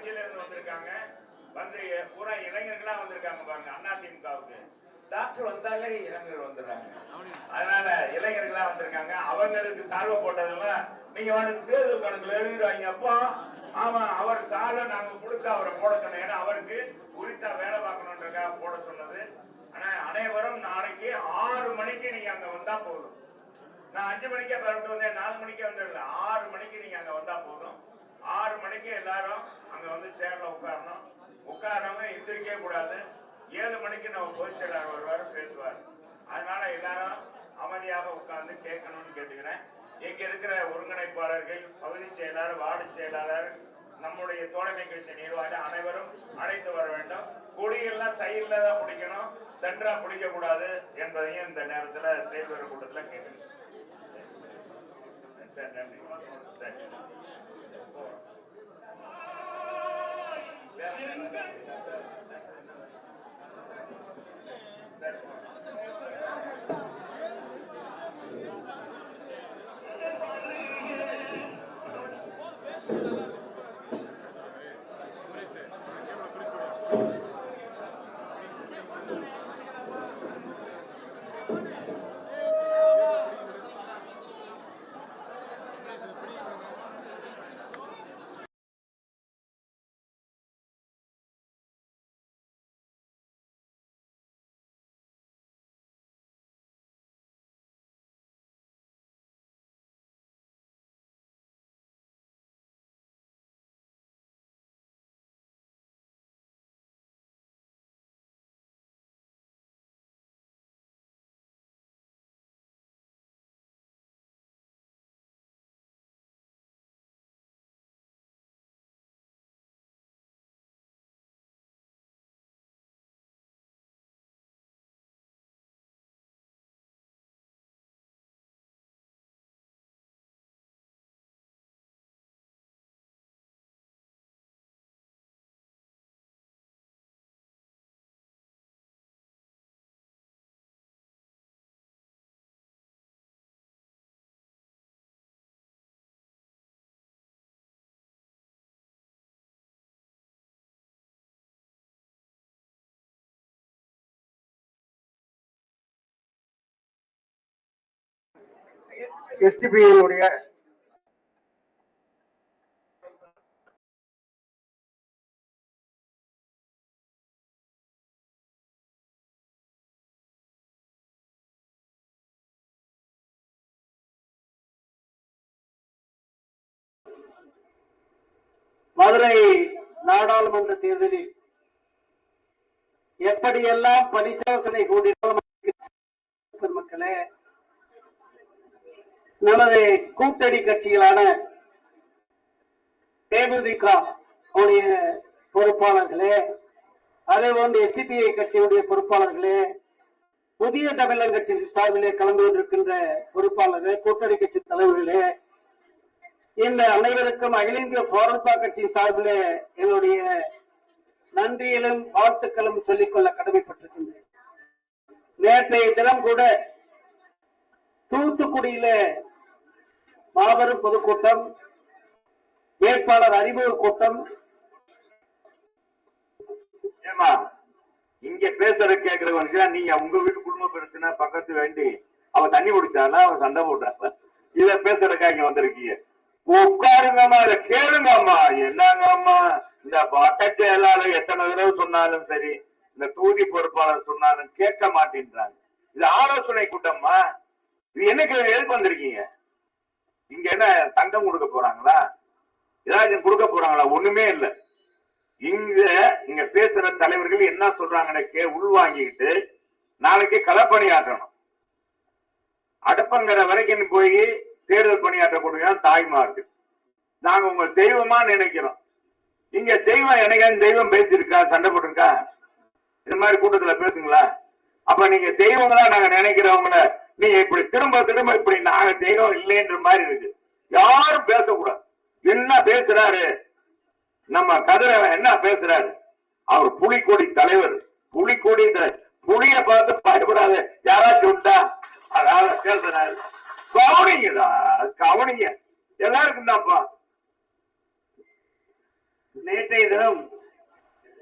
கட்சியில இருந்து வந்திருக்காங்க. வந்து பூரா இளைஞர்களா வந்திருக்காங்க பாருங்க அண்ணா திமுகவுக்கு. டாக்டர் வந்தாலே இளைஞர் வந்துடுறாங்க. அதனால இளைஞர்களா வந்திருக்காங்க. அவங்களுக்கு சால்வை போட்டதெல்லாம் நீங்க வாங்க தேர்தல் கணக்குல எழுதிடுவாங்க அப்போ. ஆமா அவர் சாலை நாங்க கொடுத்து அவரை போட சொன்னோம் ஏன்னா அவருக்கு உரித்தா வேலை பார்க்கணுன்றக்காக போட சொன்னது. ஆனா அனைவரும் நாளைக்கு ஆறு மணிக்கு நீங்க அங்க வந்தா போதும். நான் அஞ்சு மணிக்கே பரவிட்டு வந்தேன். நாலு மணிக்கே வந்துடல. ஆறு மணிக்கு நீங்க அங்க வந்தா போதும். ஆறு மணிக்கு எல்லாரும் அங்க வந்து சேர்ல உட்காரணும். உட்காரவங்க எந்திரிக்கவே கூடாது. ஏழு மணிக்கு நம்ம பொதுச் செயலாளர் வருவார் பேசுவார். அதனால எல்லாரும் அமைதியாக உட்கார்ந்து கேட்கணும்னு கேட்டுக்கிறேன். இங்க இருக்கிற ஒருங்கிணைப்பாளர்கள் பகுதி செயலாளர் வார்டு செயலாளர் நம்முடைய தோழமை கட்சி நிர்வாகி அனைவரும் அழைத்து வர வேண்டும். கொடியெல்லாம் சைடில் தான் பிடிக்கணும் சென்டரா பிடிக்க கூடாது என்பதையும் இந்த நேரத்துல செயல்பெற கூட்டத்துல கேட்டுக்கிறேன். சரி நன்றி. சரி. Lord. எஸ்டிபிஐனுடைய மதுரை நாடாளுமன்ற தேர்தலில் எப்படியெல்லாம் பரிசோசனை கூடினோம் பெருமக்களே நமது கூட்டணி கட்சிகளான தேமுதிக உடைய பொறுப்பாளர்களே அதே போன்று எஸ்டிபிஐ கட்சியுடைய பொறுப்பாளர்களே புதிய தமிழர் கட்சி சார்பிலே கலந்து கொண்டிருக்கின்ற பொறுப்பாளர்கள் கூட்டணி கட்சி தலைவர்களே இந்த அனைவருக்கும் அகில இந்திய போராட்டா கட்சி சார்பிலே என்னுடைய நன்றியிலும் வாழ்த்துக்களும் சொல்லிக்கொள்ள கடமைப்பட்டிருக்கின்றேன். நேற்றைய தினம் கூட தூத்துக்குடியில மாபெரும் பொதுக்கூட்டம் வேட்பாளர் அறிமுக கூட்டம். ஏமா இங்க பேசுற கேக்குறவனுக்கு நீங்க உங்க வீட்டு குடும்ப பிரச்சனை பக்கத்து வேண்டி. அவ தண்ணி குடிச்சாலும் அவ சண்டை போட்டாங்க இத பேசுறதுக்கா இங்க வந்திருக்கீங்க? உட்காருங்கம்மா இத கேளுங்கம்மா. என்னங்கம்மா? இந்த வட்ட செயலாளர் எத்தனை தடவை சொன்னாலும் சரி இந்த தொகுதி பொறுப்பாளர் சொன்னாலும் கேட்க மாட்டேன்றாங்க. இது ஆலோசனை கூட்டம்மா. இது என்னைக்கு எதுக்கு வந்திருக்கீங்க? இங்க என்ன தங்கம் கொடுக்க போறாங்களா? ஏதாச்சும் கொடுக்க போறாங்களா? ஒண்ணுமே இல்ல. இங்க இங்க பேசுற தலைவர்கள் என்ன சொல்றாங்கன்னு கே உள்வாங்கிக்கிட்டு நாளைக்கு களப்பணியாற்றணும். அடுப்பங்கிற வரைக்கும் போய் தேர்தல் பணியாற்றக்கூடிய தாய்மார்கள் நாங்க உங்க தெய்வமா நினைக்கிறோம். இங்க தெய்வம் என்னைக்காவது தெய்வம் பேசியிருக்கா? சண்டை போட்டிருக்கா? இந்த மாதிரி கூட்டத்துல பேசுங்களா அப்ப நீங்க தெய்வங்களா நாங்க நினைக்கிறவங்கள நீ இப்படி திரும்ப திரும்ப இப்படி நாங்க தெய்வம் இல்லைன்ற மாதிரி இருக்கு. யாரும் பேசக்கூடாது. என்ன பேசுறாரு? நம்ம கதிரவன் என்ன பேசுறாரு? அவர் புலிக்கொடி தலைவர். புலிக்கொடி த- புலிய பார்த்து பயப்படாத யாராச்சும் உண்டா? அதாவது பேசுறாரு. கவனிங்கடா கவனிங்க. எல்லாருக்கும் தான்ப்பா நேற்றைய தினம்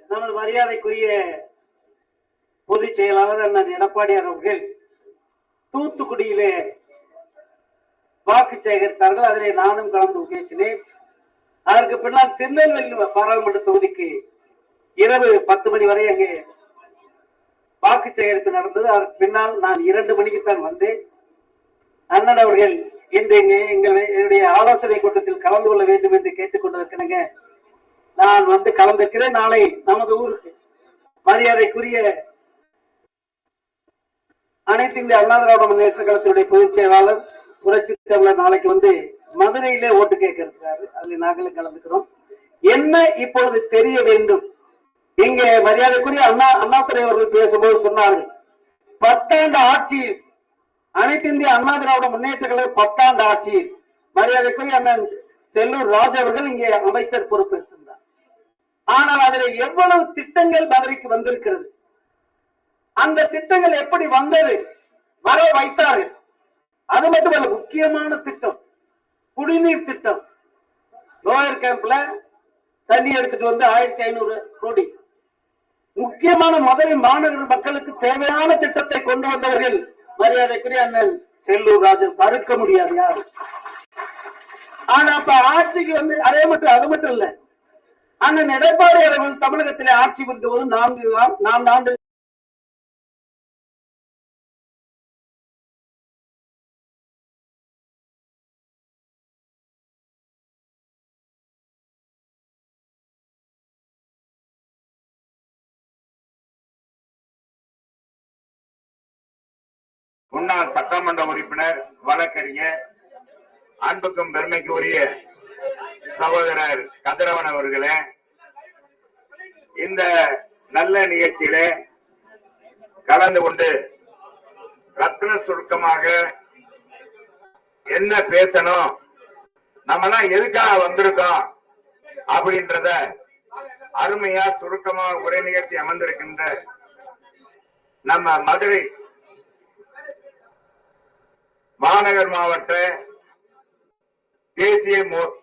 நமது மரியாதைக்குரிய பொதுச் செயலாளர் அண்ணன் எடப்பாடியார் அவர்கள் தூத்துக்குடியிலே வாக்கு சேகரித்தார்கள். அதிலே நானும் கலந்து பேசினேன் அதற்கு பின்னால் திருநெல்வேலி பாராளுமன்ற தொகுதிக்கு இரவு பத்து மணி வரை அங்கே வாக்கு சேகரிப்பு நடந்தது. அதற்கு பின்னால் நான் இரண்டு மணிக்கு தான் வந்தேன். அண்ணன் அவர்கள் இன்று இங்கே எங்கள் என்னுடைய ஆலோசனை கூட்டத்தில் கலந்து கொள்ள வேண்டும் என்று கேட்டுக்கொண்டதற்கிணங்க நான் வந்து கலந்திருக்கிறேன் நாளை நமது ஊருக்கு மரியாதைக்குரிய அனைத்து இந்திய அண்ணா திராவிட முன்னேற்ற கழகத்தினுடைய பொதுச் செயலாளர் புரட்சி தமிழர் நாளைக்கு வந்து மதுரையிலே ஓட்டு கேட்க இருக்கிறாரு. அதில் நாங்களும் கலந்துக்கிறோம். என்ன இப்பொழுது தெரிய வேண்டும்? இங்க மரியாதைக்குரிய அண்ணா அண்ணாதுரை அவர்கள் பேசும்போது சொன்னார்கள் பத்தாண்டு ஆட்சியில் அனைத்து இந்திய அண்ணா திராவிட முன்னேற்ற கழக பத்தாண்டு ஆட்சியில். மரியாதைக்குரிய அண்ணன் செல்லூர் ராஜ் அவர்கள் இங்கே அமைச்சர் பொறுப்பேற்றிருந்தார் ஆனால் அதில் எவ்வளவு திட்டங்கள் மதுரைக்கு வந்திருக்கிறது? அந்த திட்டங்கள் எப்படி வந்தது? வர வைத்தார்கள் அது மட்டுமல்ல முக்கியமான திட்டம் குடிநீர் திட்டம். லோயர் கேம்ப்ல தண்ணி எடுத்துட்டு வந்து ஆயிரத்தி ஐநூறு கோடி. முக்கியமான மதுரை மாநகர மக்களுக்கு தேவையான திட்டத்தை கொண்டு வந்தவர்கள் மரியாதைக்குரிய அண்ணன் செல்லூர் ராஜன். மறுக்க முடியாது யாரும். ஆனா அப்ப ஆட்சிக்கு வந்து அதே மட்டும் அது மட்டும் இல்ல. அண்ணன் எடப்பாடி அவர்கள் தமிழகத்திலே ஆட்சி புரிந்த போது நான்கு நான்கு ஆண்டு முன்னாள் சட்டமன்ற உறுப்பினர் வழக்கறிஞர் அன்புக்கும் பெருமைக்கு உரிய சகோதரர் கதிரவன் அவர்களே இந்த நல்ல நிகழ்ச்சியிலே கலந்து கொண்டு ரத்ன சுருக்கமாக என்ன பேசணும் நம்மலாம் எதுக்காக வந்திருக்கோம் அப்படின்றத அருமையா சுருக்கமா உரை நிகழ்ச்சி அமர்ந்திருக்கின்ற நம்ம மதுரை மாநகர் மாவட்ட தேசிய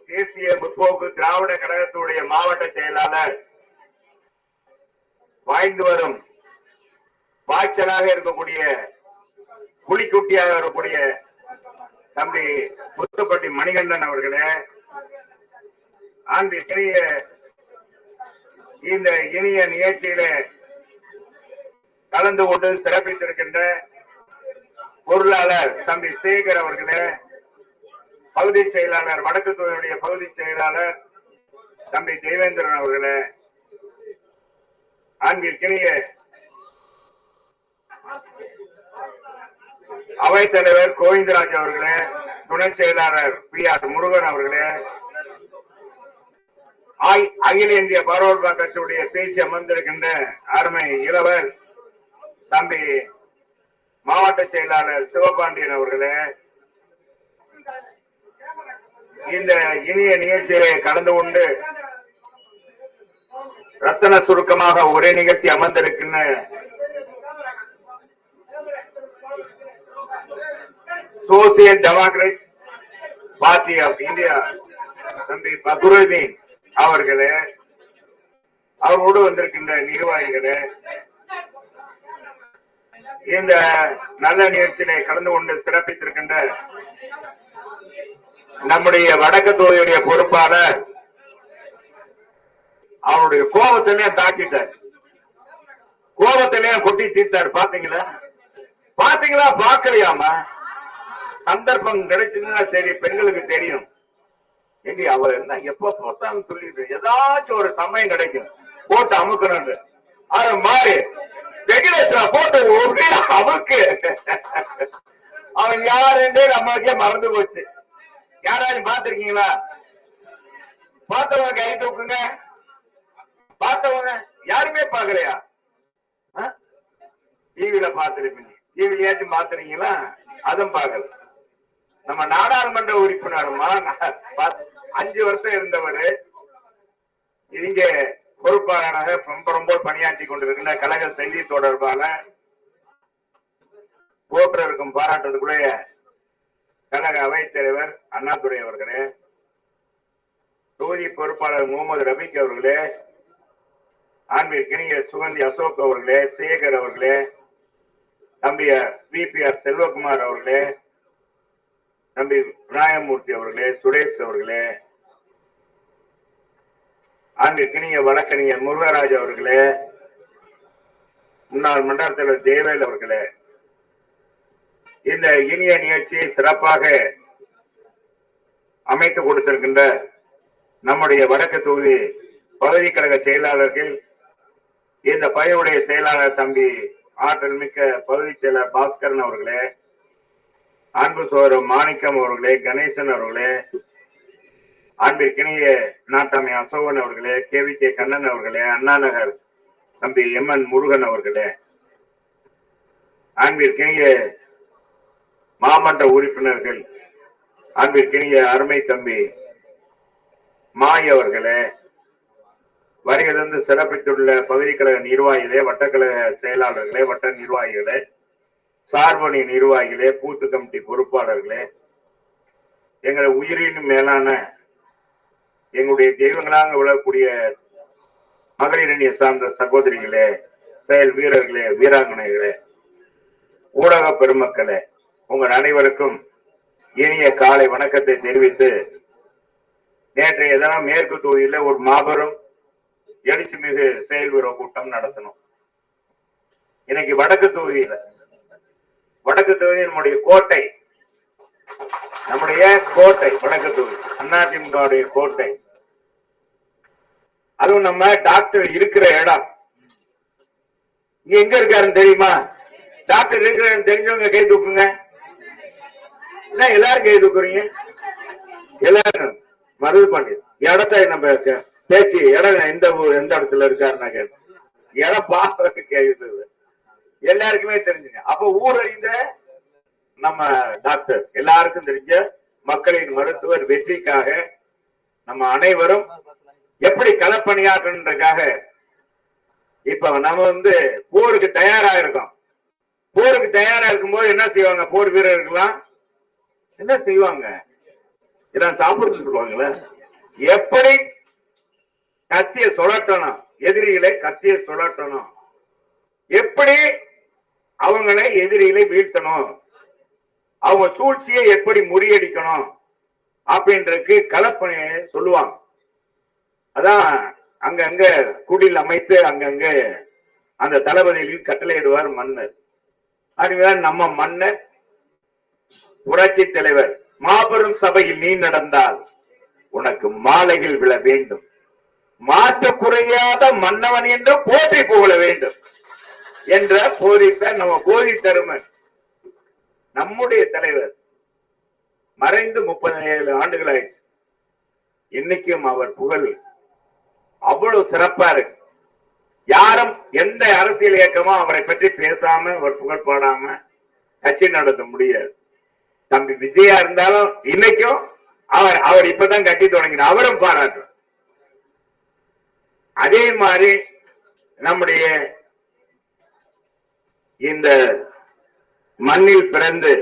தேசிய முற்போக்கு திராவிட கழகத்துடைய மாவட்ட செயலாளர் வாய்ந்து வரும் பாய்ச்சலாக இருக்கக்கூடிய புலிக்குட்டியாக இருக்கக்கூடிய தம்பி முத்துப்பட்டி மணிகண்டன் அவர்களே அந்த இனிய இந்த இனிய நிகழ்ச்சியில கலந்து கொண்டு சிறப்பித்திருக்கின்ற பொருளாளர் தம்பி சேகர் அவர்களே பகுதி செயலாளர் வடக்கு துறையுடைய பகுதி செயலாளர் தம்பி தேவேந்திரன் அவர்களே அன்பிற்கினிய அவைத்தலைவர் கோவிந்தராஜ் அவர்களே துணை செயலாளர் பி ஆர் முருகன் அவர்களே அகில இந்திய பரோட்பா கட்சியுடைய பேசி அமர்ந்திருக்கின்ற அருமை இளவர் தம்பி மாவட்ட செயலாளர் சிவபாண்டியன் அவர்களே இந்த இனிய நிகழ்ச்சியை கலந்து கொண்டு ரத்தன சுருக்கமாக ஒரே நிகழ்ச்சி அமர்ந்திருக்கின்ற social democrat party of India தம்பி பக்ருதீன் அவர்களே அவரோடு வந்திருக்கின்ற நிர்வாகிகளே இந்த நல்ல நிகழ்ச்சியிலே கலந்து கொண்டு சிறப்பித்திருக்கின்ற நம்முடைய வடக்கு தொகுதியுடைய பொறுப்பாளர் அவருடைய கோபத்திலே தாக்கிட்டார். கோபத்திலே கொட்டி தீர்த்தார். பாத்தீங்களா பாத்தீங்களா பாக்கலையாமா சந்தர்ப்பம் கிடைச்சதுன்னா சரி பெண்களுக்கு தெரியும். எங்க அவர் என்ன எப்ப பார்த்தாலும் சொல்லிட்டு ஏதாச்சும் ஒரு சமயம் கிடைக்கும். போட்டு அமுக்கணும் அது மாறி. வெங்கடேஸ்வரா போட்டு ஒரே அவன் யாருன்றே நம்மளுக்கே மறந்து போச்சு. யாராவது பாத்திருக்கீங்களா பார்த்தவங்க கை தூக்குங்க. பார்த்தவங்க யாருமே பாக்கலையா டிவில பாத்துருப்பீங்க டிவிலயாச்சும் பாத்துறீங்களா அதுவும் பாக்கல நம்ம நாடாளுமன்ற உறுப்பினருமா? அஞ்சு வருஷம் இருந்தவர். இங்க பொறுப்பாளராக ரொம்ப ரொம்ப பணியாற்றி கொண்டிருக்கின்ற கழக செய்தி தொடர்பாளர் போற்றருக்கும் பாராட்டுறதுக்குள்ளே கழக அவைத் தலைவர் அண்ணாதுரை அவர்களே தொகுதி பொறுப்பாளர் முகமது ரபிக் அவர்களே ஆன்மீகிய சுகந்தி அசோக் அவர்களே சேகர் அவர்களே தம்பி பிபிஆர் செல்வகுமார் அவர்களே தம்பி விநாயகமூர்த்தி அவர்களே சுரேஷ் அவர்களே ஆன்மீகிய வழக்கறிஞர் முருகராஜ் அவர்களே முன்னாள் மண்டல தலைவர் தேவேல் அவர்களே இந்த இனிய நிகழ்ச்சியை சிறப்பாக அமைத்து கொடுத்திருக்கின்ற நம்முடைய வடக்கு தொகுதி பகுதி கழக செயலாளர்கள் இந்த பையுடைய செயலாளர் தம்பி ஆற்றல் மிக்க பகுதி செயலர் பாஸ்கரன் அவர்களே அன்பு சோதரம் மாணிக்கம் அவர்களே கணேசன் அவர்களே அன்பிற்கினிய நாட்டாமை அசோகன் அவர்களே கே வி கே கண்ணன் அவர்களே அண்ணாநகர் தம்பி எம் என் முருகன் அவர்களே. அன்பிற்கினிய மாமன்ற உறுப்பினர்கள் அன்பிற்கினிய அருமை தம்பி மாய் அவர்களே வருகிறந்து சிறப்பித்துள்ள பகுதி கழக நிர்வாகிகளே வட்டக்கழக செயலாளர்களே வட்ட நிர்வாகிகளே சார்பணி நிர்வாகிகளே பூத்து கமிட்டி பொறுப்பாளர்களே எங்களை உயிரின் மேலான எங்களுடைய தெய்வங்களாக விழக்கூடிய மகளிரணியை சார்ந்த சகோதரிகளே செயல் வீரர்களே வீராங்கனைகளே ஊடக பெருமக்களே உங்கள் அனைவருக்கும் இனிய காலை வணக்கத்தை தெரிவித்து நேற்றைய தினம் மேற்கு தொகுதியில ஒரு மாபெரும் எழுச்சி மிகு செயல் வீர கூட்டம் நடத்தணும் இன்னைக்கு வடக்கு தொகுதியில வடக்கு தொகுதி நம்முடைய கோட்டை நம்முடைய கோட்டை வடக்கு தொகுதி அதிமுகவுடைய கோட்டை அதுவும் நம்ம டாக்டர் இருக்கிற இடம். இங்க எங்க இருக்காருன்னு தெரியுமா? டாக்டர் இருக்கிற தெரிஞ்சவங்க கை தூக்குங்க. என்ன எல்லாரும் கை தூக்குறீங்க? எல்லாரும். மருது பண்ணி இடத்த நம்ம பேச்சு இடம் எந்த ஊர் எந்த இடத்துல இருக்காரு நான் கேட்டேன். இடம் பார்க்கறதுக்கு கேக்குது எல்லாருக்குமே தெரிஞ்சுங்க. அப்ப ஊர் அறிந்த நம்ம டாக்டர் எல்லாருக்கும் தெரிஞ்ச மக்களின் மருத்துவர் வெற்றிக்காக நம்ம அனைவரும் எப்படி களப்பணியாற்றன்றதுக்காக இப்ப நம்ம வந்து போருக்கு தயாரா இருக்கோம். போருக்கு தயாரா இருக்கும்போது என்ன செய்வாங்க? போர் வீரர்கள்லாம் என்ன செய்வாங்க? இதான் சாப்பிடுறது சொல்லுவாங்களே எப்படி கத்திய சுழட்டணும் எதிரிகளை கத்திய சுழட்டணும் எப்படி அவங்களை எதிரிகளை வீழ்த்தணும்? அவங்க சூழ்ச்சியை எப்படி முறியடிக்கணும்? அப்படின்றதுக்கு கலப்பணி சொல்லுவாங்க. அதான் அங்கங்க குடில் அமைத்து அங்கங்க அந்த தளபதியில் கட்டளையிடுவார் மன்னர். அதுதான் நம்ம மன்னர் புரட்சி தலைவர் மாபெரும் சபையில் நீ நடந்தால் உனக்கு மாலைகள் விழ வேண்டும். மாற்ற குறையாத மன்னவன் என்று போற்றி புகழ வேண்டும் என்ற போதித்த நம்ம போதி தருமன் நம்முடைய தலைவர் மறைந்து முப்பது ஏழு ஆண்டுகள் ஆயிடுச்சு. இன்னைக்கும் அவர் புகழ் அவ்வளவு சிறப்பா இருக்கு. யாரும் எந்த அரசியல் இயக்கமும் அவரை பற்றி பேசாம அவர் புகழ் பாடாம கட்சி நடத்த முடியாது. தம்பி விஜயா இருந்தாலும் இன்னைக்கும் அவர் அவர் இப்பதான் கட்டி தொடங்கினார். அவரும் பாராட்டும் அதே மாதிரி நம்முடைய இந்த மண்ணில் பிறந்து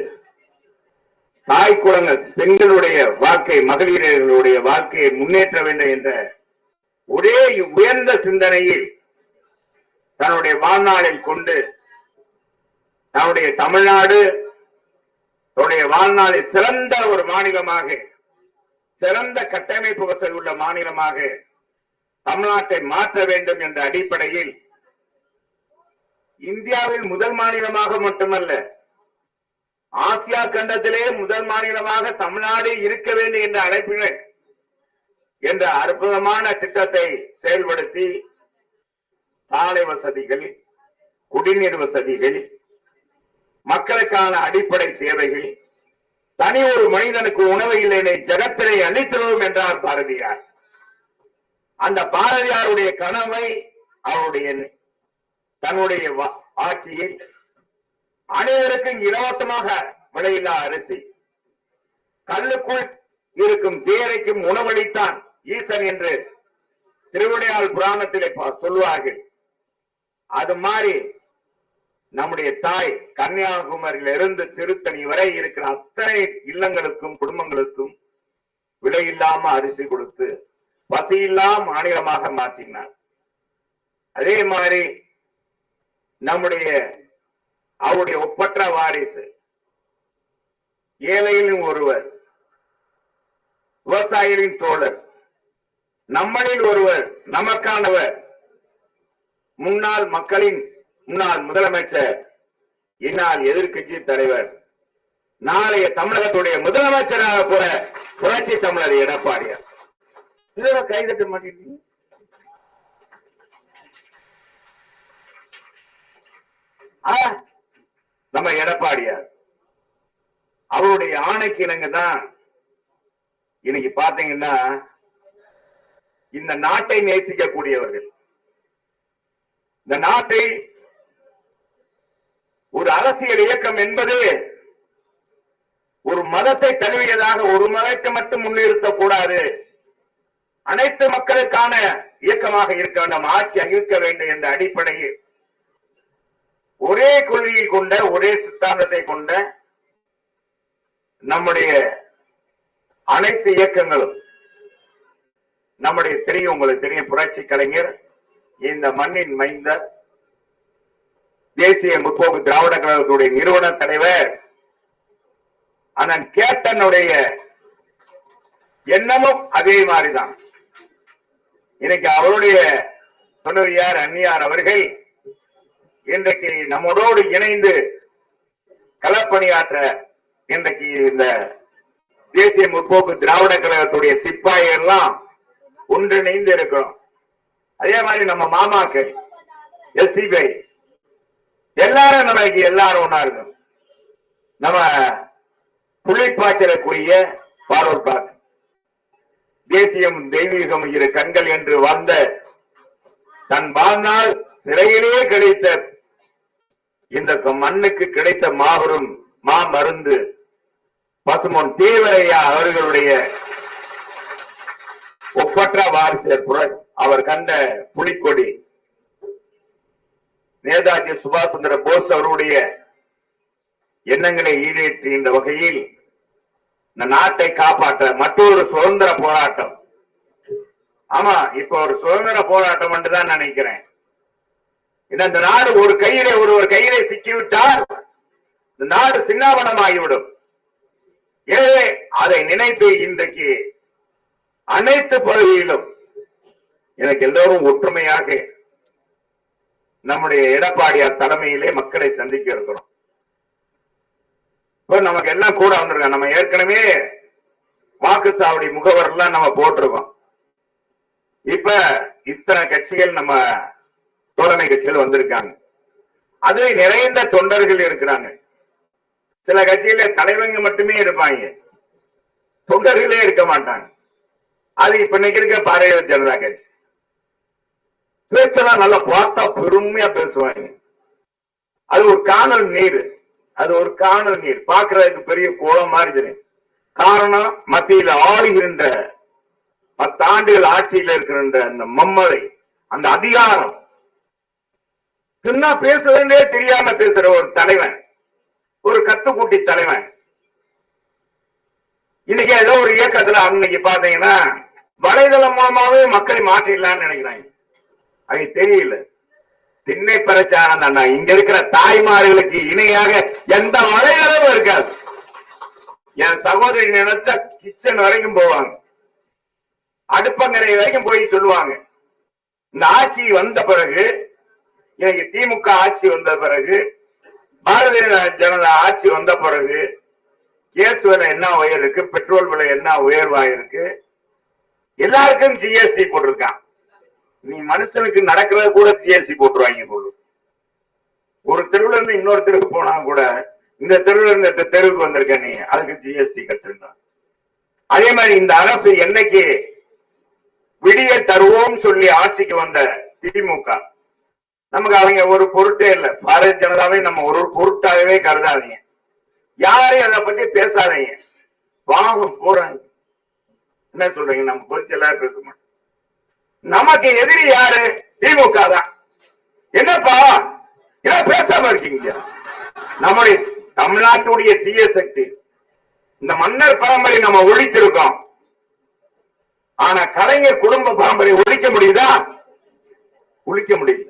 தாய் குழந்தை பெண்களுடைய வாழ்க்கை மகளிர்களுடைய வாழ்க்கையை முன்னேற்ற வேண்டும் என்ற உயர்ந்த சிந்தனையில் தன்னுடைய வாழ்நாளில் கொண்டு நம்முடைய தமிழ்நாடு தன்னுடைய வாழ்நாளில் சிறந்த ஒரு மாநிலமாக சிறந்த கட்டமைப்பு வசதி உள்ள மாநிலமாக தமிழ்நாட்டை மாற்ற வேண்டும் என்ற அடிப்படையில் இந்தியாவில் முதல் மாநிலமாக மட்டுமல்ல ஆசியா கண்டத்திலே முதல் மாநிலமாக தமிழ்நாடு இருக்க வேண்டும் என்ற அழைப்பினை என்ற அற்புதமான திட்டத்தை செயல்படுத்தி சாலை வசதிகள் குடிநீர் வசதிகள் மக்களுக்கான அடிப்படை சேவைகள் தனி ஒரு மனிதனுக்கு உணவு இல்லைனை ஜகத்திலே அளித்திருவோம் என்றார் பாரதியார். அந்த பாரதியாருடைய கனவை அவருடைய தன்னுடைய ஆட்சியில் அனைவருக்கும் இலவசமாக விலையில்லா அரிசி. கல்லுக்குள் இருக்கும் தேரைக்கும் உணவளித்தான் ஈசன் என்று திருவிடையாள் புராணத்திலே சொல்லுவார்கள். அது மாதிரி நம்முடைய தாய் கன்னியாகுமரியில இருந்து திருத்தணி வரை இருக்கிற அத்தனை இல்லங்களுக்கும் குடும்பங்களுக்கும் விலையில்லாம அரிசி கொடுத்து பசியில்லா மாநிலமாக மாற்றினார். அதே மாதிரி நம்முடைய அவருடைய ஒப்பற்ற வாரிசு ஏழையிலும் ஒருவர் விவசாயிகளின் தோழர் நம்மளில் ஒருவர் நமக்கானவர். முன்னாள் மக்களின் முன்னாள் முதலமைச்சர் இந்நாள் எதிர்க்கட்சி தலைவர். நாளைய தமிழகத்துடைய முதலமைச்சராக கூட புரட்சி தமிழர் எடப்பாடியார். இதோட கைதட்ட மாட்டேங்க நம்ம எடப்பாடியார். அவருடைய ஆணைக்கு இணங்க தான் இன்னைக்கு பாத்தீங்கன்னா இந்த நாட்டை நேசிக்கக்கூடியவர்கள். இந்த நாட்டை ஒரு அரசியல் இயக்கம் என்பது ஒரு மதத்தை தழுவியதாக ஒரு மதத்தை மட்டும் முன்னிறுத்தக் கூடாது அனைத்து மக்களுக்கான இயக்கமாக இருக்க வேண்டும் ஆட்சி அங்கிருக்க வேண்டும் என்ற அடிப்படையில். ஒரே கொள்கையை கொண்ட ஒரே சித்தாந்தத்தை கொண்ட நம்முடைய அனைத்து இயக்கங்களும் நம்முடைய தெரியும் உங்களுக்கு தெரியும் புரட்சி கலைஞர் இந்த மண்ணின் மைந்தர் தேசிய முற்போக்கு திராவிட கழகத்துடைய நிறுவன தலைவர் அண்ணன் கேப்டனுடைய எண்ணமும் அதே மாதிரிதான். இன்னைக்கு அவருடைய துணவியார் அந்நியார் அவர்கள் இன்றைக்கு நம்மளோடு இணைந்து களப்பணியாற்ற இன்றைக்கு இந்த தேசிய முற்போக்கு திராவிட கழகத்துடைய சிப்பாயெல்லாம் ஒன்றிணைந்து இருக்கிறோம் அதே மாதிரி நம்ம மாமாக்கள் எஸ்சிபை எல்லாரும் நமக்கு எல்லாரும் ஒன்னா இருக்கும் நம்ம புள்ளிப்பாய்ச்சலுக்குரிய பார்வர் பார்க் தேசியம் தெய்வீகம் இரு கண்கள் என்று வந்த தன் வாழ்நாள் சிறையிலே கிடைத்த இந்த மண்ணுக்கு கிடைத்த மாபெரும் மா மருந்து பசுமன் தீவரையா அவர்களுடைய ஒப்பற்ற வாரிசர் புர- அவர் கண்ட புலிக்கொடி. நேதாஜி சுபாஷ் சந்திர போஸ் அவருடைய எண்ணங்களை ஈடேற்றுகின்ற வகையில் இந்த நாட்டை காப்பாற்ற மற்றொரு சுதந்திர போராட்டம். ஆமா இப்ப ஒரு சுதந்திர போராட்டம் என்று தான் நினைக்கிறேன். இந்த நாடு ஒரு கையிலே ஒருவர் கையிலே சிக்கிவிட்டால் இந்த நாடு சின்னாவனமாகிவிடும் எனவே அதை நினைத்து இன்றைக்கு அனைத்து பகுதியிலும் எனக்கு எல்லோரும் ஒற்றுமையாக நம்முடைய எடப்பாடியார் தலைமையிலே மக்களை சந்திக்க இருக்கிறோம். இப்ப நமக்கு எல்லாம் கூட வந்திருக்காங்க நம்ம ஏற்கனவே வாக்குச்சாவடி முகவர் எல்லாம் நம்ம போட்டிருக்கோம். இப்ப இத்தனை கட்சிகள் நம்ம தோழமை கட்சிகள் வந்திருக்காங்க. அது நிறைந்த தொண்டர்கள் இருக்கிறாங்க. சில கட்சியில தலைவங்க மட்டுமே இருப்பாங்க. தொண்டர்களே இருக்க மாட்டாங்க. அது இப்ப இன்னைக்கு பாரதிய ஜனதா கட்சி. பேச்செல்லாம் நல்லா பார்த்தா பெருமையா பேசுவாங்க. அது ஒரு காணல் நீர். அது ஒரு காணல் நீர். பாக்குறதுக்கு பெரிய கோலம் மாதிரி காரணம் மத்தியில ஆளுகின்ற பத்தாண்டுகள் ஆட்சியில் இருக்கின்ற அந்த மம்மதை அந்த அதிகாரம். சின்ன பேசுறதுன்னே தெரியாம பேசுற ஒரு தலைவன் ஒரு கத்துக்குட்டி தலைவன். இன்னைக்கு ஏதோ ஒரு இயக்கத்துல அன்னைக்கு பாத்தீங்கன்னா வலைதளம் மூலமாவே மக்களை மாற்றிடலாம்னு நினைக்கிறாங்க அது தெரியல. திண்ணை பிரச்சாரம் தானே. இங்க இருக்கிற தாய்மார்களுக்கு இணையாக எந்த வலைதளமும் இருக்காது. என் சகோதரி நினைச்சா கிச்சன் வரைக்கும் போவாங்க. அடுப்பங்கரை வரைக்கும் போய் சொல்லுவாங்க. இந்த ஆட்சி வந்த பிறகு இன்னைக்கு திமுக ஆட்சி வந்த பிறகு பாரதிய ஜனதா ஆட்சி வந்த பிறகு கேஸ் விலை என்ன உயர் இருக்கு? பெட்ரோல் விலை என்ன உயர்வாயிருக்கு எல்லாருக்கும் ஜிஎஸ்டி போட்டிருக்கான். நீ மனுஷனுக்கு நடக்கிறது கூட ஜிஎஸ்டி போட்டுருவாங்க போல. ஒரு தெருவுல இருந்து இன்னொரு தெருவுக்கு போனா கூட இந்த தெருவுல இருந்து இந்த தெருவுக்கு வந்திருக்க நீ அதுக்கு ஜிஎஸ்டி கட்டிருந்தான். அதே மாதிரி இந்த அரசு என்னைக்கு விடிய தருவோம் சொல்லி ஆட்சிக்கு வந்த திமுக நமக்கு அவங்க ஒரு பொருட்டே இல்ல. பாரதிய ஜனதாவை நம்ம ஒரு பொருட்டாகவே கருதாதீங்க. யாரையும் அதை பத்தி பேசாதீங்க. வாங்க போறாங்க. என்ன சொல்றீங்க? நம்ம குறிச்சு எல்லாரும் பேச மாட்டோம் நமக்கு எதிரி யாரு? திமுக தான். என்னப்பா? ஏன் பேசாம இருக்கீங்க? நம்முடைய தமிழ்நாட்டுடைய தீய சக்தி. இந்த மன்னர் பரம்பரை நம்ம ஒழித்திருக்கோம். ஆனா கலைஞர் குடும்ப பரம்பரை ஒழிக்க முடியுதா? ஒழிக்க முடியல.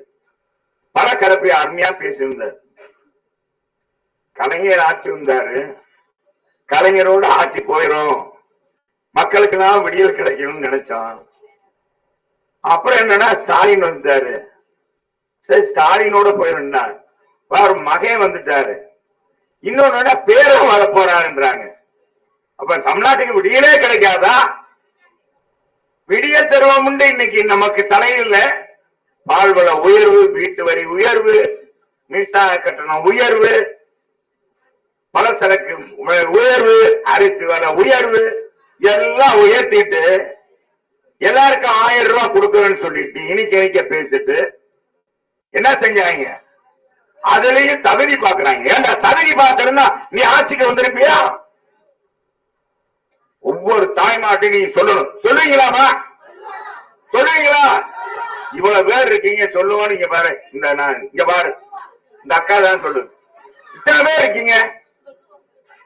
பல கலப்பை அருமையா பேசியிருந்தார். கலைஞர் ஆட்சி வந்தாரு. கலைஞரோட ஆட்சி மக்களுக்கு எல்லாம் விடியல் கிடைக்கணும்னு நினைச்சோம் அப்புறம் என்னன்னா ஸ்டாலின் வந்துட்டாரு சரி ஸ்டாலினோட போயிருந்தான் வேற மகன் வந்துட்டாரு. இன்னொன்னு பேரும் வர போறாருன்றாங்க. அப்ப தமிழ்நாட்டுக்கு விடியலே கிடைக்காதா? விடிய தருவோம்னு இன்னைக்கு. நமக்கு தலையில் பால்வள உயர்வு வீட்டு வரி உயர்வு மின்சார கட்டணம் உயர்வு பல சரக்கு உயர்வு அரிசி வர உயர்வு எல்லாம் உயர்த்திட்டு எல்லாருக்கும் ஆயிரம் ரூபாய் கொடுக்கறேன்னு சொல்லிட்டு இனிக்க இனிக்க பேசிட்டு என்ன செஞ்சாங்க? அதுலயும் தகுதி பாக்குறாங்க. ஏன்டா தகுதி பார்த்திருந்தா நீ ஆட்சிக்கு வந்திருப்பியா? ஒவ்வொரு தாய்மாட்டையும் நீங்க சொல்லணும். சொல்லுவீங்களாமா சொல்லுவீங்களா? இவ்வளவு பேர் இருக்கீங்க சொல்லுவோம் நீங்க பாரு. இந்த நான் இங்க பாரு. இந்த அக்கா தான் சொல்லு இத்தனை பேர் இருக்கீங்க?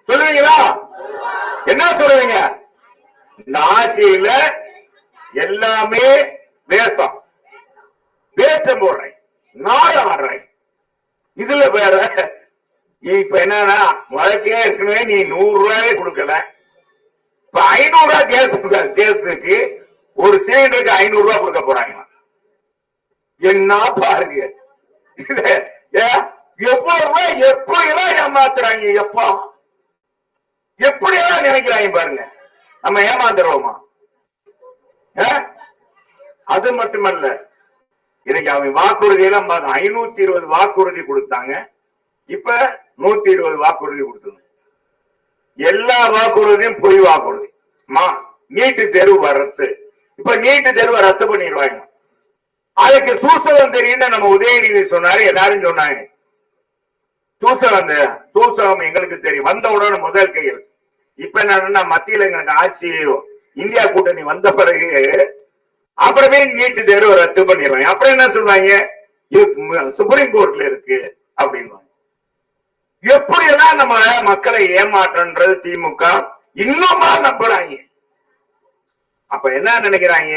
சொல்லுவீங்களா? என்ன சொல்லுவீங்க? இந்த ஆட்சியில எல்லாமே வேஷம் வேஷம் போடுறேன். நாடு ஆடுறேன். இதுல வேற இப்ப என்னன்னா வழக்கே ஏற்கனவே நீ நூறு ரூபாயே கொடுக்கல. இப்ப ஐநூறு ரூபாய் கேஸ் கேஸுக்கு ஒரு சிலிண்டருக்கு ஐநூறு ரூபாய் கொடுக்க போறாங்க. என்ன பாருங்க. ஏ, எவ்வளவு ரூபாய் எப்படி எல்லாம் ஏமாத்துறாங்க எப்பா? எப்படி எல்லாம் நினைக்கிறாங்க பாருங்க. நம்ம ஏமாந்துருவோமா? அது மட்டுமல்ல இன்னைக்கு அவங்க வாக்குறுதி எல்லாம் ஐநூத்தி இருபது வாக்குறுதி கொடுத்தாங்க. இப்ப நூத்தி இருபது வாக்குறுதி கொடுத்தது எல்லா வாக்குறுதியும் பொய் வாக்குறுதி. மா நீட்டு தேர்வு வர்றது. இப்ப நீட்டு தேர்வை ரத்து பண்ணிடுவாங்க. அதுக்கு சூசகம் தெரியும் நம்ம உதயநிதி சொன்னாரு எல்லாரும் சொன்னாங்க. சூசகம் சூசகம் எங்களுக்கு தெரியும். வந்த உடனே முதல் கையில் இப்ப என்னன்னா மத்தியில எங்களுக்கு ஆட்சி இந்தியா கூட்டணி வந்த பிறகு அப்புறமே நீட்டு தேர்வு ரத்து பண்ணிடுவாங்க அப்புறம் என்ன சொல்லுவாங்க? இது சுப்ரீம் கோர்ட்ல இருக்கு அப்படின்னு எப்படி எல்லாம் நம்ம மக்களை ஏமாற்றன்றது திமுக? இன்னுமா நம்புறாங்க. அப்ப என்ன நினைக்கிறாங்க?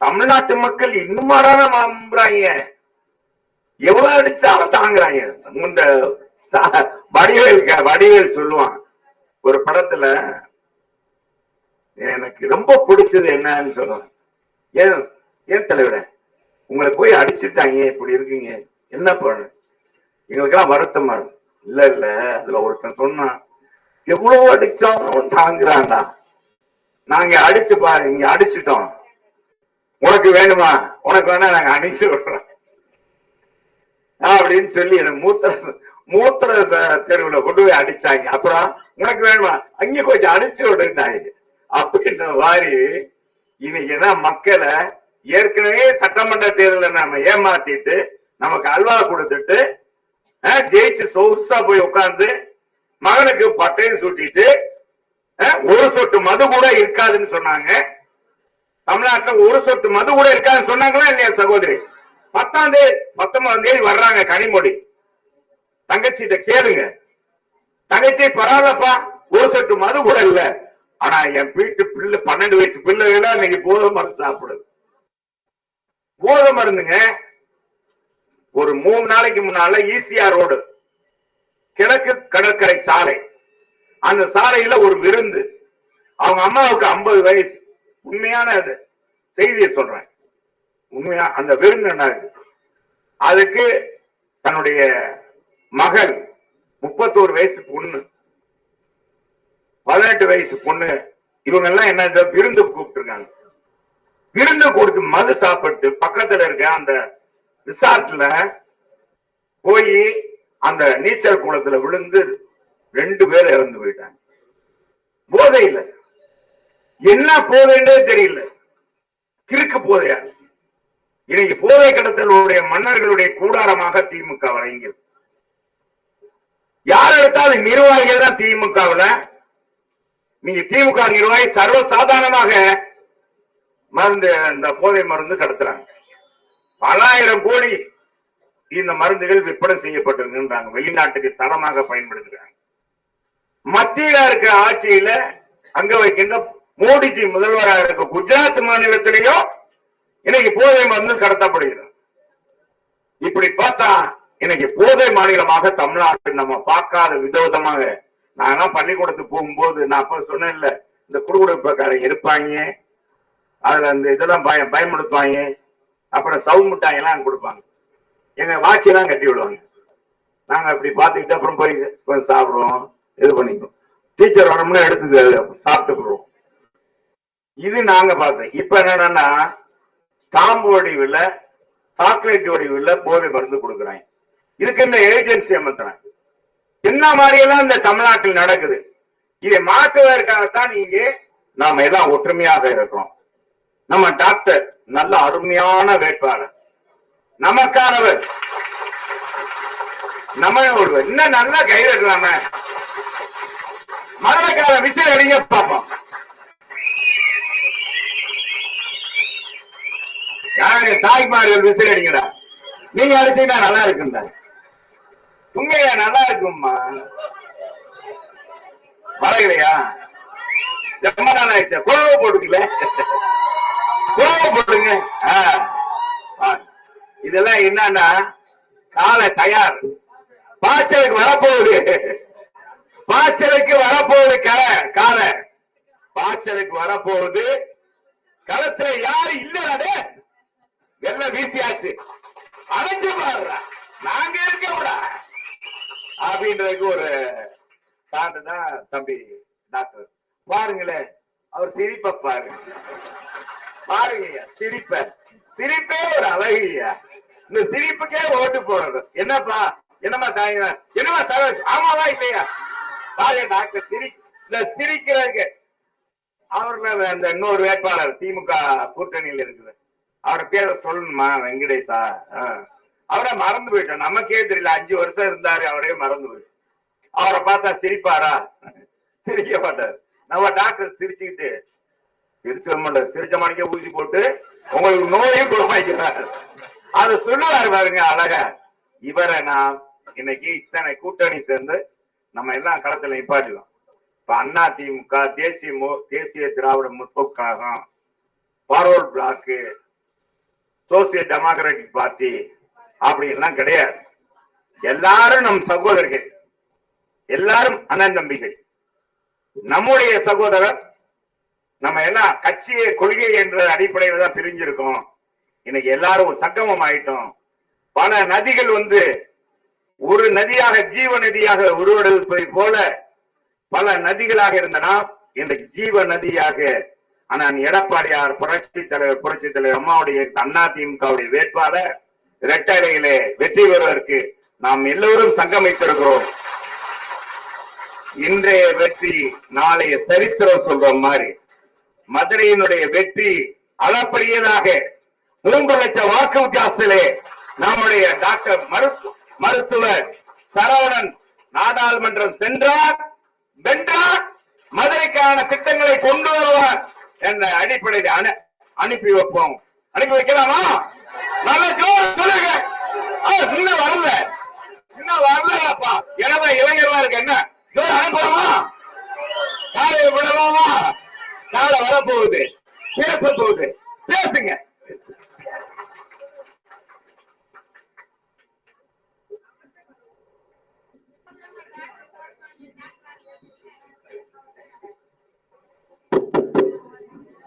தமிழ்நாட்டு மக்கள் இன்னுமாடா நம்புறாங்க. எவ்வளவு அடிச்சாலும் தாங்குறாங்க. இந்த வடிவேல் வடிவேல் சொல்லுவான். ஒரு படத்துல எனக்கு ரொம்ப பிடிச்சது என்னன்னு சொல்லுவான் ஏன் ஏன் தலைவர? உங்களை போய் அடிச்சுட்டாங்க இப்படி இருக்கீங்க. என்ன பண்ணு? எங்களுக்கெல்லாம் வருத்தமா இருக்கு. இல்ல இல்ல அதுல ஒருத்தன் சொன்னான் எவ்வளவு அடிச்சாலும் தாங்குறான்டா. நாங்க அடிச்சு பாரு இங்க அடிச்சுட்டோம். உனக்கு வேணுமா? உனக்கு வேணா நாங்க அடிச்சு விடுறோம். அப்படின்னு சொல்லி எனக்கு மூத்த மூத்திர தெருவில் கொண்டு போய் அடிச்சாங்க. அப்புறம் உனக்கு வேணுமா? அங்கே கொஞ்சம் அடிச்சு விடுட்டாங்க அப்படின்ற மாதிரி இன்னைக்கு மக்களை ஏற்கனவே சட்டமன்ற தேர்தலை நாம ஏமாத்திட்டு நமக்கு அல்வா கொடுத்துட்டு ஜெயிச்சு சொகுசா போய் உட்கார்ந்து மகனுக்கு பட்டையும் சுட்டிட்டு ஒரு சொட்டு மது கூட இருக்காதுன்னு சொன்னாங்க. தமிழ்நாட்டில் ஒரு சொட்டு மது கூட இருக்காதுன்னு சொன்னாங்களா இல்லையா சகோதரி? பத்தாம் தேதி பத்தொன்பதாம் தேதி வர்றாங்க கனிமொழி. தங்கச்சிட்ட கேளுங்க. தங்கச்சி பரவாயில்லப்பா ஒரு சொட்டு மது கூட இல்ல. ஆனா என் வீட்டு பிள்ளை பன்னெண்டு வயசு பிள்ளைகளா இன்னைக்கு போதை மருந்து சாப்பிடுது. போதை மருந்துங்க ஒரு மூணு நாளைக்கு முன்னால ஈசிஆர் ரோடு கிழக்கு கடற்கரை சாலை. அந்த சாலையில ஒரு விருந்து. அவங்க அம்மாவுக்கு ஐம்பது வயசு. உண்மையான அது செய்தியை சொல்றேன். உண்மையா அந்த விருந்து என்ன அதுக்கு தன்னுடைய மகள் முப்பத்தோரு வயசு பொண்ணு. பதினெட்டு வயசு பொண்ணு. இவங்க எல்லாம் என்ன இந்த விருந்து கூப்பிட்டுருக்காங்க. விருந்து கொடுத்து மது சாப்பிட்டு பக்கத்துல இருக்க அந்த ரிசார்ட்ல போய் அந்த நீச்சல் குளத்துல விழுந்து ரெண்டு பேர் இறந்து போயிட்டாங்க. போதை இல்ல என்ன போதைன்றே தெரியல. கிறுக்கு போதையா? இன்னைக்கு போதை கடத்தலுடைய மன்னர்களுடைய கூடாரமாக திமுக வரைங்கிறது யார் எடுத்தாலும் நிர்வாகிகள் தான் திமுகவுல? நீங்க திமுக நிர்வாகி சர்வ சாதாரணமாக மருந்து இந்த போதை மருந்து கடத்துறாங்க. பலாயிரம் கோடி இந்த மருந்துகள் விற்பனை செய்யப்பட்டிருக்கின்றாங்க வெளிநாட்டுக்கு தரமாக பயன்படுத்துறாங்க. மத்தியில இருக்க ஆட்சியில அங்க வைக்கின்ற மோடிஜி முதல்வராக இருக்க குஜராத் மாநிலத்திலையும் இன்னைக்கு போதை மருந்து கடத்தப்படுகிறது. இப்படி பார்த்தா இன்னைக்கு போதை மாநிலமாக தமிழ்நாடு நம்ம பார்க்காத விதவிதமாக நாங்கெல்லாம் பள்ளிக்கூடத்துக்கு போகும்போது நான் அப்ப சொன்னேன்ல இந்த குடுகுடுப்பக்காரங்க இருப்பாங்க அதுல அந்த இதெல்லாம் பய பயமுடுத்துவாங்க அப்புறம் சவுண்ட் மிட்டாய் எல்லாம் கொடுப்பாங்க. எங்க வாட்சி எல்லாம் கட்டி விடுவாங்க. நாங்க அப்படி பார்த்துக்கிட்டு அப்புறம் போய் சாப்பிடுவோம் இது பண்ணிக்குவோம் டீச்சர் வரணும்னா எடுத்து சாப்பிட்டுக்குறோம் இது நாங்க பார்த்தோம். இப்ப என்னன்னா ஸ்டாம்பு வடிவில் சாக்லேட் வடிவில் போதை மருந்து கொடுக்குறாங்க. இருக்கின்ற இந்த ஏஜென்சி அமர்த்துறாங்க என்ன மாதிரியெல்லாம் இந்த தமிழ்நாட்டில் நடக்குது? இதை மாற்றுவதற்காகத்தான் இங்கே நாம எல்லாம் ஒற்றுமையாக இருக்கிறோம். நம்ம டாக்டர் நல்ல அருமையான வேட்பாளர். நமக்கானவர். நம்ம ஒருவர். இன்னும் நல்லா கைதட்டலாம மதுரைக்கார விசில் அடிங்க பார்ப்போம். யாரு? தாய்மார்கள் விசில் அடிங்கடா. நீங்க அடிச்சீங்கன்னா நல்லா இருக்குண்டா உண்மையா நல்லா இருக்கும்மா. வரலையா ரொம்ப நாள் ஆயிடுச்சு போட்டுக்கல. குழவு போட்டுங்க இதெல்லாம் என்னன்னா காலை தயார். பாய்ச்சலுக்கு வரப்போகுது. பாய்ச்சலுக்கு வரப்போகுது கலை காலை. பாய்ச்சலுக்கு வரப்போகுது. களத்துல யாரு இல்லடே வெள்ள வீசியாச்சு. அடைஞ்சு பாடுறா நாங்க இருக்க விடா அப்படின்றதுக்கு ஒரு சான்று தான் தம்பி டாக்டர். பாருங்களேன் அவர் சிரிப்ப பாருங்க. பாருங்க சிரிப்ப. சிரிப்பே ஒரு அழகியா இந்த சிரிப்புக்கே ஓட்டு போடுறது. என்னப்பா என்னம்மா தாய் என்னம்மா சரோஜ்? ஆமாவா இல்லையா? பாருங்க டாக்டர் சிரி இந்த சிரிக்கிறதுக்கு. அவர்ல அந்த இன்னொரு வேட்பாளர் திமுக கூட்டணியில் இருக்குது அவரோட பேரை சொல்லணுமா வெங்கடேஷா? ஆஹ் அவரை மறந்து போயிட்டோம். நமக்கே தெரியல அஞ்சு வருஷம் இருந்தாரு அவரே மறந்து போயிட்டோம் அவரை பார்த்தா சிரிப்பாரா? சிரிக்க மாட்டார். நம்ம டாக்டர் சிரிச்சுக்கிட்டு சிரிச்ச மாட்டார். சிரிச்ச மணிக்க ஊசி போட்டு உங்களுக்கு நோயும் குணமாக்கிறார் அது சொல்லுவாரு பாருங்க அழக. இவரை நான் இன்னைக்கு இத்தனை கூட்டணி சேர்ந்து நம்ம எல்லாம் களத்துல நிப்பாட்டிடும் இப்ப அண்ணா திமுக தேசிய மு- தேசிய திராவிட முற்போக்கு கழகம் forward block social democratic party அப்படி எல்லாம் கிடையாது. எல்லாரும் நம் சகோதரர்கள். எல்லாரும் அண்ணன் தம்பிகள். நம்முடைய சகோதரர் நம்ம எல்லாம் கட்சியை கொள்கை என்ற அடிப்படையில தான் பிரிஞ்சிருக்கோம். இன்னைக்கு எல்லாரும் ஒரு சங்கமம் ஆயிட்டோம். பல நதிகள் வந்து ஒரு நதியாக ஜீவ நதியாக உருவெடுப்பதை போல பல நதிகளாக இருந்தனா. இந்த ஜீவ நதியாக அண்ணன் எடப்பாடியார் புரட்சி தலைவர் புரட்சி தலைவர் அம்மாவுடைய அண்ணா திமுகவுடைய வேட்பாளர் இரட்டடையிலே வெற்றி பெறுவதற்கு நாம் எல்லோரும் சங்கமித்திருக்கிறோம். இன்றைய வெற்றி நாளைய சரித்திரம் சொல்ற மாதிரி. மதுரையினுடைய வெற்றி அளப்பரியதாக மூன்று லட்சம் வாக்கு வித்தியாசத்திலே நம்முடைய டாக்டர் மருத்துவர் சரவணன் நாடாளுமன்றம் சென்றார் வென்றார் மதுரைக்கான திட்டங்களை கொண்டு வருவார் என்ற அடிப்படையில் அனுப்பி வைப்போம். அனுப்பி வைக்கலாமா? நல்ல ஜோர் சொல்லுங்க. ஆ, இன்னும் வரல. இன்னும் வரலப்பா. எனவே இளைஞர்களா இருக்கு. என்ன? ஜோர் அனுப்பலாமா காலையை விடலாமா? காலை வரப்போகுது. பேச போகுது பேசுங்க.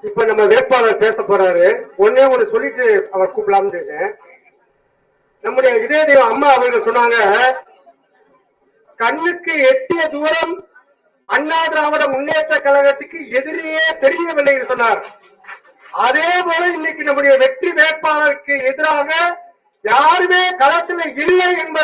இப்ப நம்ம வேட்பாளர் பேச போறாரு. ஒன்னே ஒண்ணு சொல்லிட்டு அவர் கூப்பிடலாம்னு இருக்கேன். நம்முடைய இதே தெய்வம் அம்மா அவர்கள் சொன்னாங்க கண்ணுக்கு எட்டிய தூரம் அண்ணா திராவிட முன்னேற்ற கழகத்துக்கு எதிரியே தெரியவில்லை என்று சொன்னார். அதே போல இன்னைக்கு நம்முடைய வெற்றி வேட்பாளருக்கு எதிராக யாருமே களத்தில் இல்லை என்பது